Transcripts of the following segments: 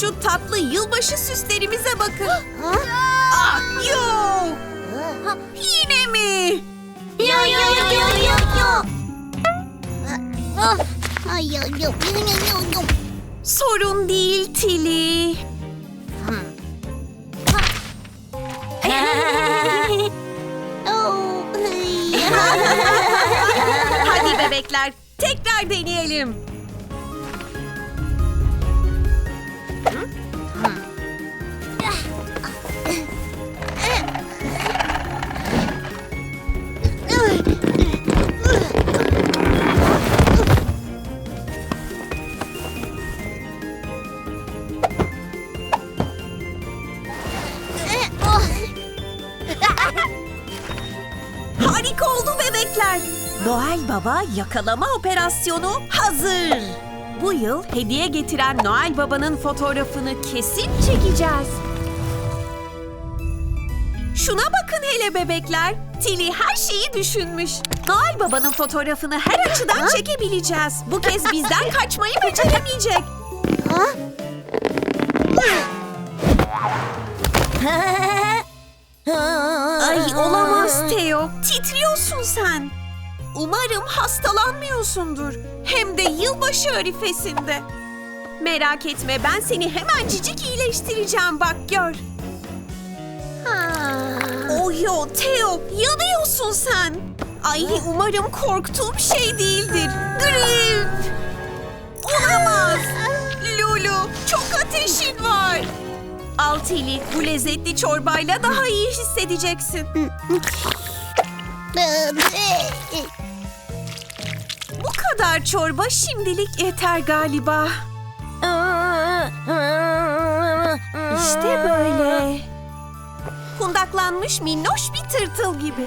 Şu tatlı yılbaşı süslerimize bakın. Ah, yok. Yine mi? Yo yo yo yo yo yo. Ah, Ay yo yo yo yo yo yo. Sorun değil Tili. Oh, ay. Hadi bebekler tekrar deneyelim. Harika oldu bebekler. Noel Baba yakalama operasyonu hazır. Bu yıl hediye getiren Noel Baba'nın fotoğrafını kesin çekeceğiz. Şuna bakın hele bebekler. Tili her şeyi düşünmüş. Noel Baba'nın fotoğrafını her açıdan çekebileceğiz. Bu kez bizden kaçmayı beceremeyecek. Ha? Ay olamaz Teo. Titriyorsun sen. Umarım hastalanmıyorsundur. Hem de yılbaşı arifesinde. Merak etme ben seni hemencik iyileştireceğim bak gör. Oyo Teo yanıyorsun sen. Ay umarım korktuğum şey değildir. Grip. Olamaz. Lulu çok ateşin var. Al Tili bu lezzetli çorbayla daha iyi hissedeceksin. Kadar çorba şimdilik yeter galiba. İşte böyle. Kundaklanmış minnoş bir tırtıl gibi.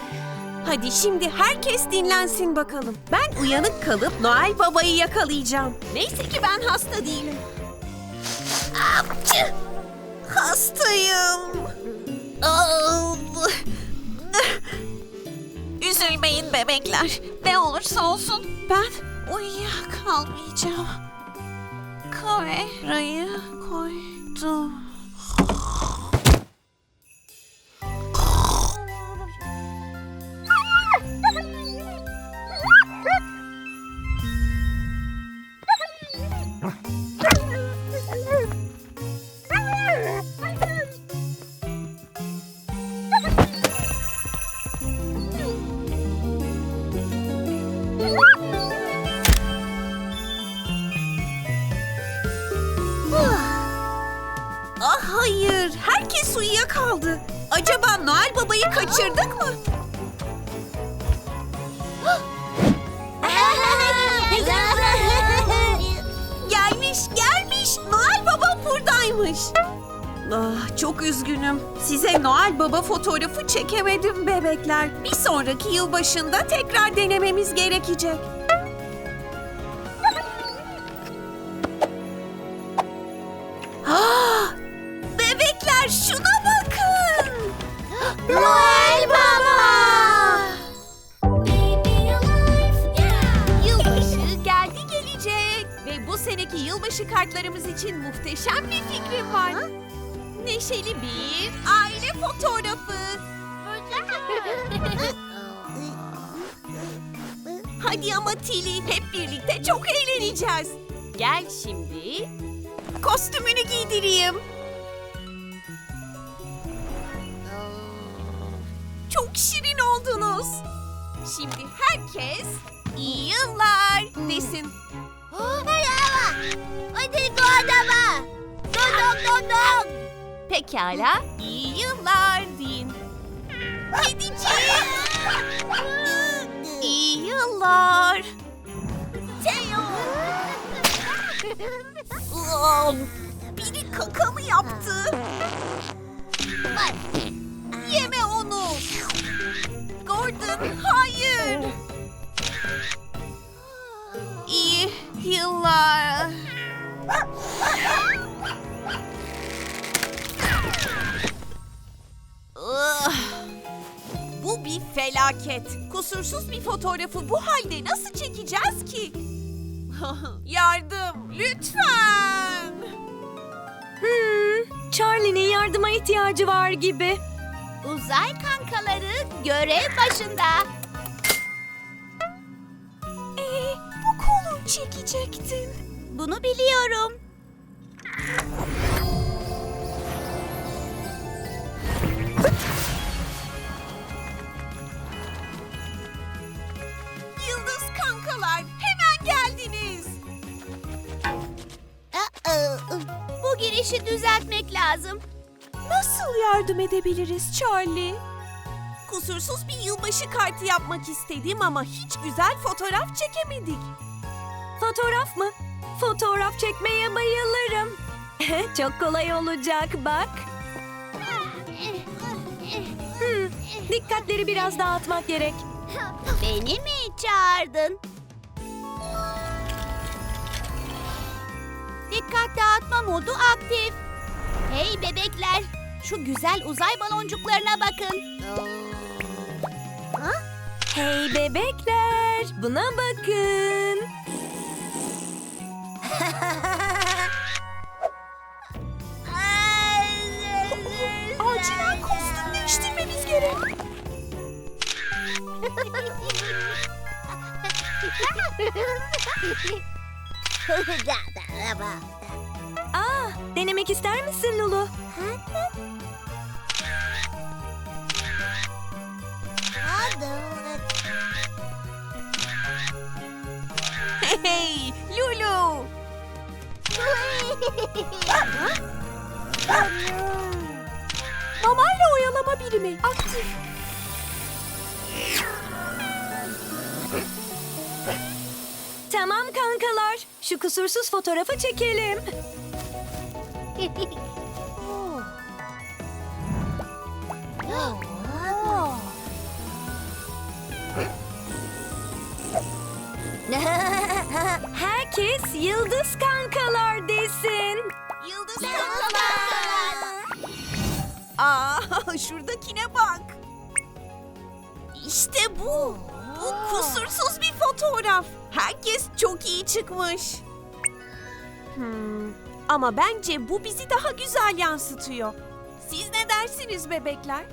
Hadi şimdi herkes dinlensin bakalım. Ben uyanık kalıp Noel Baba'yı yakalayacağım. Neyse ki ben hasta değilim. Apçı! Hastayım. Üzülmeyin bebekler. Ne olursa olsun ben uyuyakalmayacağım. Kamerayı koydum. Bebekler. Bir sonraki yılbaşında tekrar denememiz gerekecek. Ah, bebekler şuna bakın. Noel Baba! Yılbaşı geldi gelecek. Ve bu seneki yılbaşı kartlarımız için muhteşem bir fikrim var. Neşeli bir aile fotoğrafı. Hadi ama Tili hep birlikte çok eğleneceğiz. Gel şimdi kostümünü giydireyim. Çok şirin oldunuz. Şimdi herkes iyi yıllar desin. Hadi bu adama! Dong dong dong dong! Pekala iyi yıllar deyin. Kediciğim yıllar. Teo! Aa, Biri kaka mı yaptı? Yeme onu. Gordon hayır. İyi yıllar. Felaket. Kusursuz bir fotoğrafı bu halde nasıl çekeceğiz ki? Yardım lütfen. Charlie'nin yardıma ihtiyacı var gibi. Uzay kankaları görev başında. Ee, bu kolu çekecektin. Bunu biliyorum. Girişi düzeltmek lazım. Nasıl yardım edebiliriz Charlie? Kusursuz bir yılbaşı kartı yapmak istedim ama hiç güzel fotoğraf çekemedik. Fotoğraf mı? Fotoğraf çekmeye bayılırım. Çok kolay olacak bak. Hmm, dikkatleri biraz dağıtmak gerek. Beni mi çağırdın? Dikkat dağıtma modu aktif. Hey bebekler, şu güzel uzay baloncuklarına bakın. Hey bebekler, buna bakın. Acilen kostüm değiştirmemiz gerek. Aa, denemek ister misin Lulu? Hey Lulu. Mamayla oyalama birimi. Aktif. Tamam kankalar, şu kusursuz fotoğrafı çekelim. Herkes yıldız kankalar desin. Yıldız kankalar. Aa, şuradakine bak. İşte bu. Bu kusursuz bir fotoğraf. Herkes çok iyi çıkmış. Hmm, ama bence bu bizi daha güzel yansıtıyor. Siz ne dersiniz bebekler?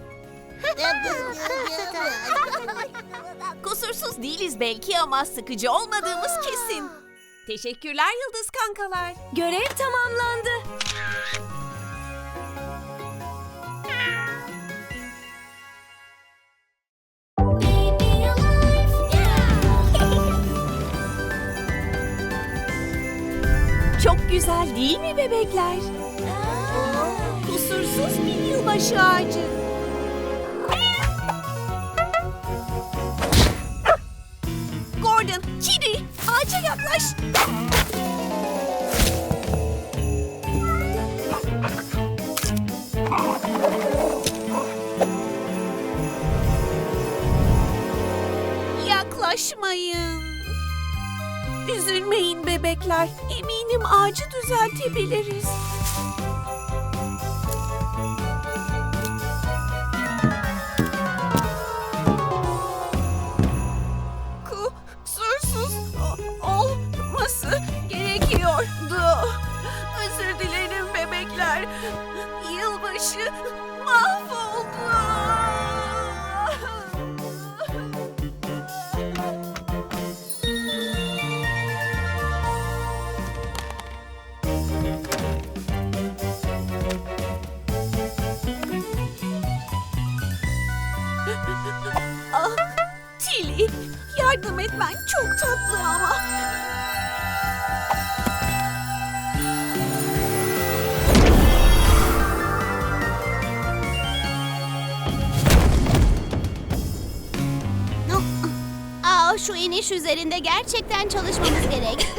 Kusursuz değiliz belki ama sıkıcı olmadığımız kesin. Teşekkürler Yıldız kankalar. Görev tamamlandı. Değil mi bebekler? Kusursuz bir yılbaşı ağacı. Gordon, Kiri, ağaca yaklaş. Yaklaşmayın. Üzülmeyin bebekler. Eminim ağacı düzeltebiliriz. Yardım etmen çok tatlı ama. Aa, şu iniş üzerinde gerçekten çalışmamız gerek.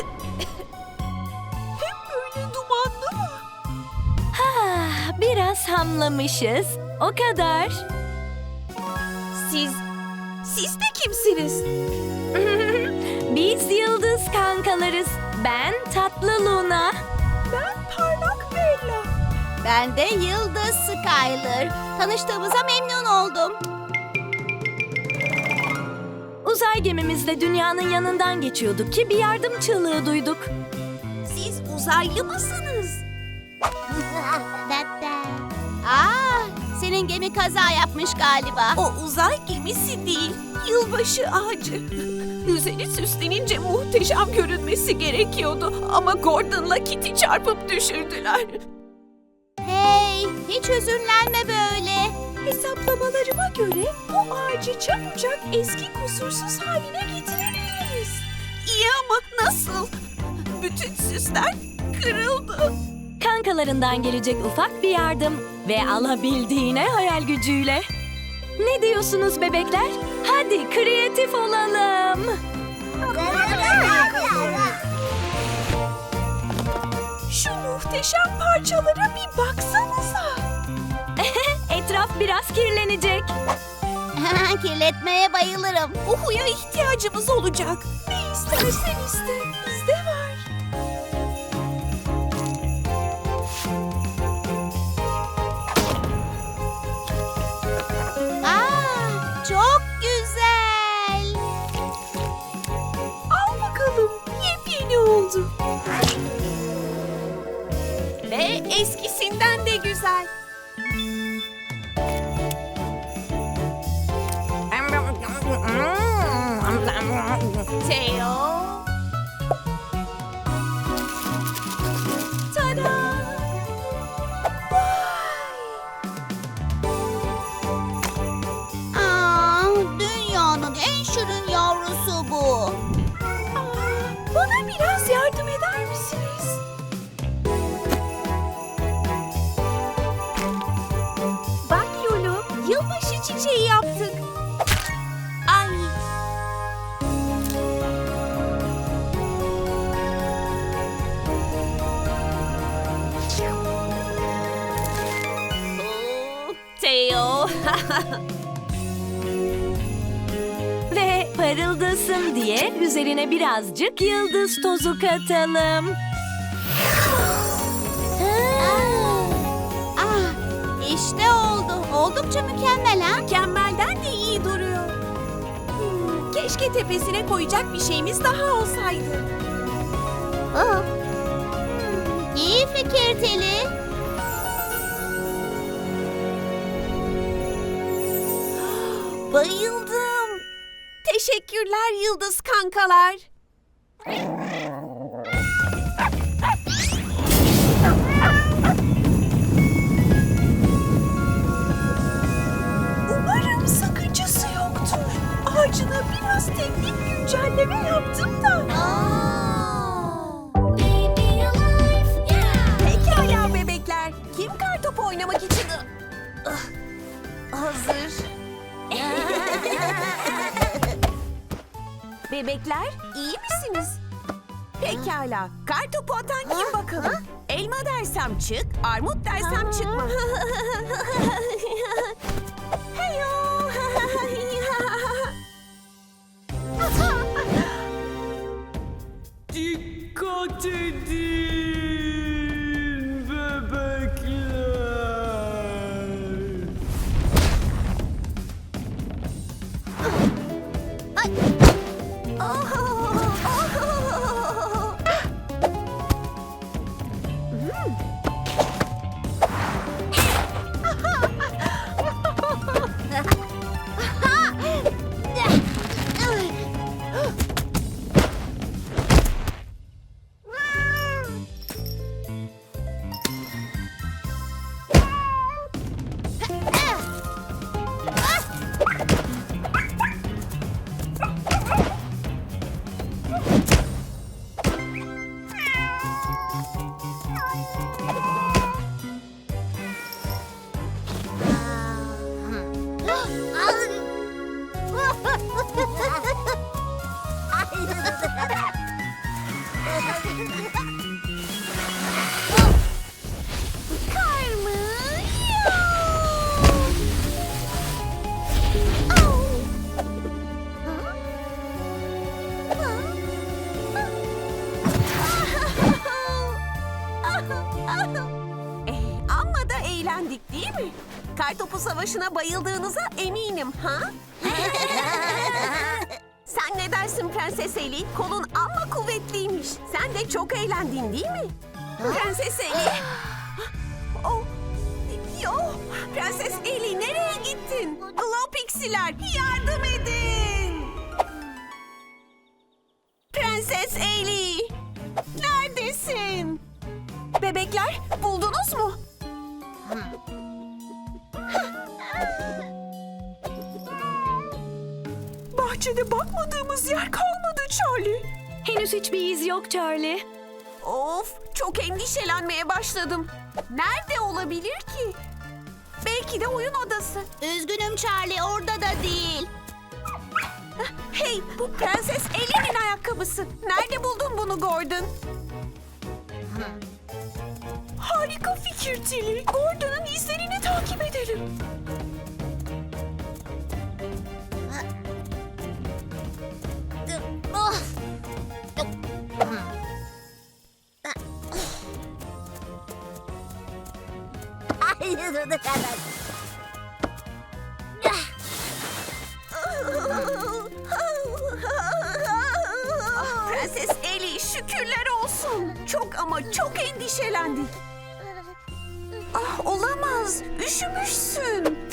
Hep böyle dumanlı mı? Ha, biraz hamlamışız. O kadar. Siz, siz de kimsiniz? Biz yıldız kankalarız. Ben tatlı Luna. Ben parlak Bella. Ben de Yıldız Skyler. Tanıştığımıza memnun oldum. Uzay gemimizle dünyanın yanından geçiyorduk ki bir yardım çığlığı duyduk. Siz uzaylı mısınız? Senin gemi kaza yapmış galiba. O uzay gemisi değil, yılbaşı ağacı. Üzeri süslenince muhteşem görünmesi gerekiyordu ama Gordon'la Kitty çarpıp düşürdüler. Hey, hiç üzünlenme böyle. Hesaplamalarıma göre bu ağacı çabucak eski kusursuz haline getirebiliriz. İyi ama nasıl? Bütün süsler kırıldı. Kankalarından gelecek ufak bir yardım ve alabildiğine hayal gücüyle. Ne diyorsunuz bebekler? Hadi kreatif olalım. Şu muhteşem parçalara bir baksanıza. Etraf biraz kirlenecek. Kirletmeye bayılırım. Bu huya ihtiyacımız olacak. Ne istersen iste, eskisinden de güzel. Parıldasın diye üzerine birazcık yıldız tozu katalım. Ah, işte oldu. Oldukça mükemmel ha. Mükemmelden de iyi duruyor. Hmm, keşke tepesine koyacak bir şeyimiz daha olsaydı. Aa. İyi fikir Teli. Bayıldım. Teşekkürler yıldız kankalar. Umarım sakıncası yoktur. Ağacına biraz teknik güncelleme yaptım da. Pekala bebekler. Kim kartopu oynamak için... Ah, Hazır. Bebekler iyi misiniz? Pekala. Kartopu atan kim bakalım? Elma dersem çık, armut dersem çıkma. Kartopu savaşına bayıldığınıza eminim ha? Sen ne dersin Prenses Eli? Kolun amma kuvvetliymiş. Sen de çok eğlendin değil mi? Prenses Eli. Oh, yo, Prenses Eli nereye gittin? Glow Pixiler yardım edin. Prenses Eli, neredesin? Bebekler buldunuz mu? Bahçede bakmadığımız yer kalmadı Charlie. Henüz hiçbir iz yok Charlie. Of, çok endişelenmeye başladım. Nerede olabilir ki? Belki de oyun odası. Üzgünüm Charlie orada da değil. Hey, bu Prenses Ellie'nin ayakkabısı. Nerede buldun bunu Gordon? Harika fikir Tilly. Gordon'un izlerini takip edelim. Ah, Prenses Ellie şükürler olsun. Çok ama çok endişelendik. Ah olamaz. Üşümüşsün.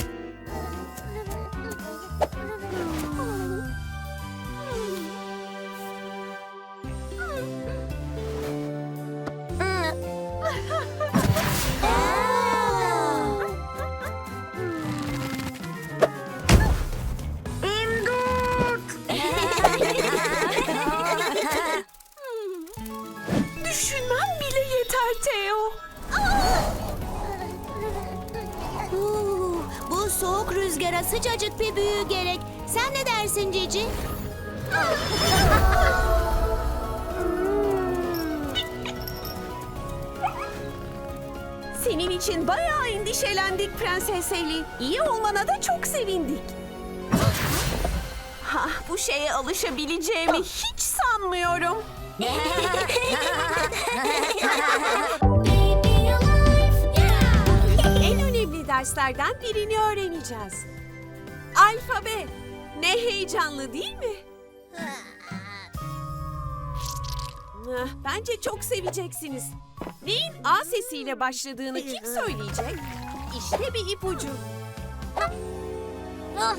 Sıcacık bir büyü gerek. Sen ne dersin Cici? Senin için bayağı endişelendik Prenses Ellie. İyi olmana da çok sevindik. Ha, bu şeye alışabileceğimi hiç sanmıyorum. En önemli derslerden birini öğreneceğiz. Alfabe. Ne heyecanlı değil mi? Ah, Bence çok seveceksiniz. Neyin A sesiyle başladığını kim söyleyecek? İşte bir ipucu. Ah,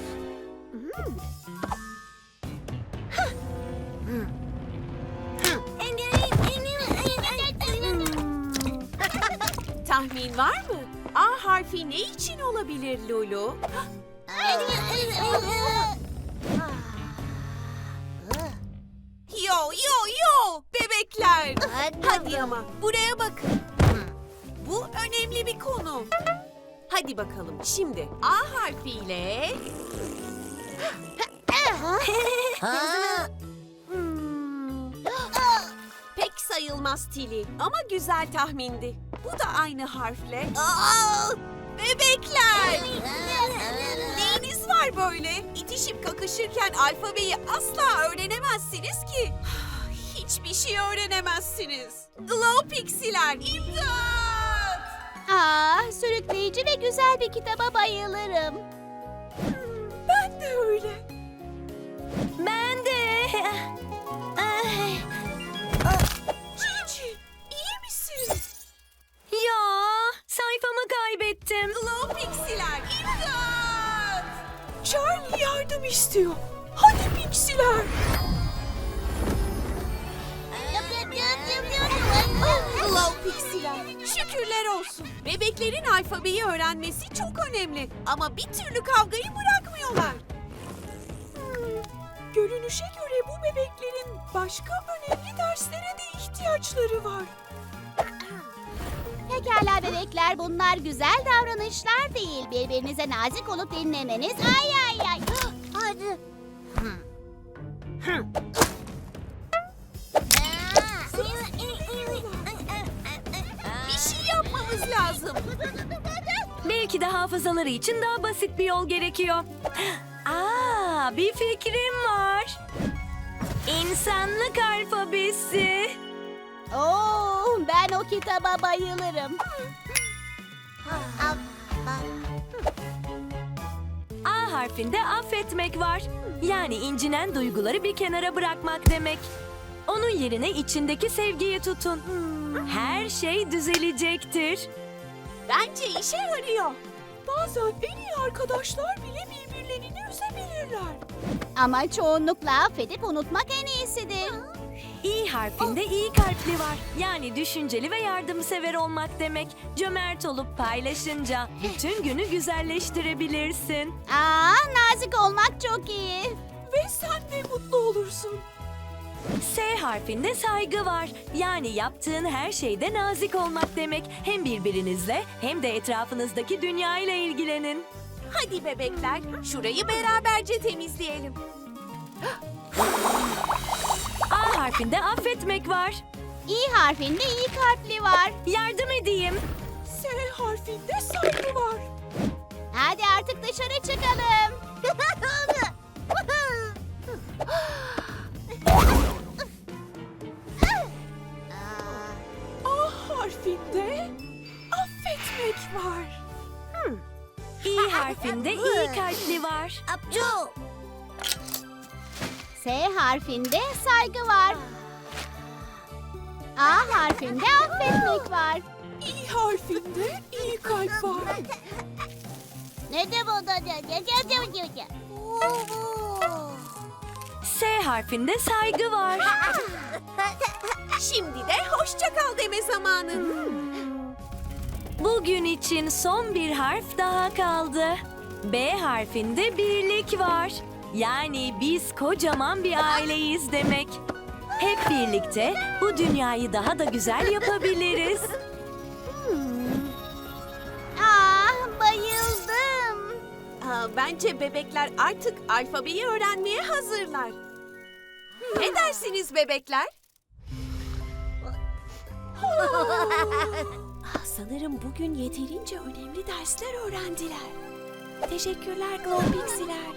Tahmin var mı? A harfi ne için olabilir Lulu? Yo yo yo bebekler. Hadi ama buraya bakın. Bu önemli bir konu. Hadi bakalım şimdi A harfiyle Hmm. Pek sayılmaz Tili ama güzel tahmindi. Bu da aynı harfle. Aa, bebekler! Neyiniz var böyle? İtişip kakışırken alfabeyi asla öğrenemezsiniz ki. Hiçbir şey öğrenemezsiniz. Glow Pixiler, imdat! Aa, sürükleyici ve güzel bir kitaba bayılırım. Ben de öyle. Ben de. Cici, istiyor. Hadi Pixiler. Glow Pixiler, şükürler olsun. Bebeklerin alfabeyi öğrenmesi çok önemli. Ama bir türlü kavgayı bırakmıyorlar. Hmm, Görünüşe göre bu bebeklerin başka önemli derslere de ihtiyaçları var. Pekala bebekler bunlar güzel davranışlar değil. Birbirinize nazik olup dinlemeniz. Ay ay ay. Hadi. Bir şey yapmamız lazım. Belki de hafızaları için daha basit bir yol gerekiyor. Aa, bir fikrim var. İnsanlık alfabesi. Oo, ben o kitaba bayılırım. A harfinde affetmek var. Yani incinen duyguları bir kenara bırakmak demek. Onun yerine içindeki sevgiyi tutun. Her şey düzelecektir. Bence işe yarıyor. Bazen en iyi arkadaşlar bile birbirlerini üzebilirler. Ama çoğunlukla affedip unutmak en iyisidir. Harfinde iyi kalpli var. Yani düşünceli ve yardımsever olmak demek. Cömert olup paylaşınca bütün günü güzelleştirebilirsin. Aa, nazik olmak çok iyi. Ve sen de mutlu olursun. S harfinde saygı var. Yani yaptığın her şeyde nazik olmak demek. Hem birbirinizle hem de etrafınızdaki dünya ile ilgilenin. Hadi bebekler, şurayı beraberce temizleyelim. Harfinde affetmek var. İ harfinde iyi kalpli var. Yardım edeyim. S harfinde saygı var. Hadi artık dışarı çıkalım. Harfinde saygı var. A harfinde affetmek var. İ harfinde iyi kalp var. Ne de bu da S harfinde saygı var. Şimdi de hoşça kal deme zamanı. Bugün için son bir harf daha kaldı. B harfinde birlik var. Yani biz kocaman bir aileyiz demek. Hep birlikte bu dünyayı daha da güzel yapabiliriz. Ah bayıldım. Aa, bence bebekler artık alfabeyi öğrenmeye hazırlar. Ne dersiniz bebekler? Ah, sanırım bugün yeterince önemli dersler öğrendiler. Teşekkürler Glow Pixiler.